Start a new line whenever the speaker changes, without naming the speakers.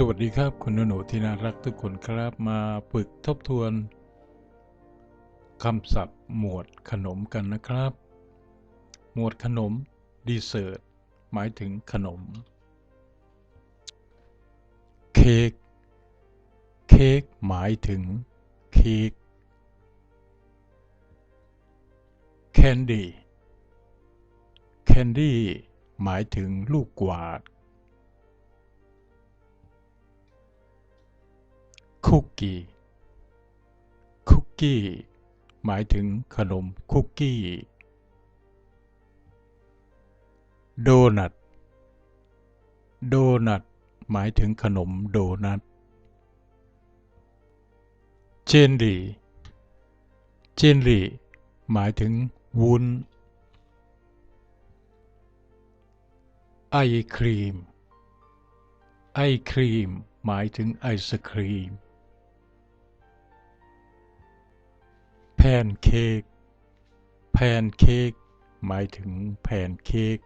สวัสดีครับคุณหนูที่น่ารักทุกคนครับมาฝึกทบทวนคำศัพท์หมวดขนมกันนะครับ หมวดขนมดีเซอร์ตหมายถึงขนม เค้กเค้กหมายถึงเค้กแคนดี้แคนดี้หมายถึงลูกกวาด คุกกี้ คุกกี้ หมายถึงขนมคุกกี้ โดนัท โดนัท หมายถึงขนมโดนัท เจนดีเจนดีหมายถึงวุ้น ไอครีม ไอครีม หมายถึงไอศครีม นเค้กแพนเค้กหมายถึงแพนเค้ก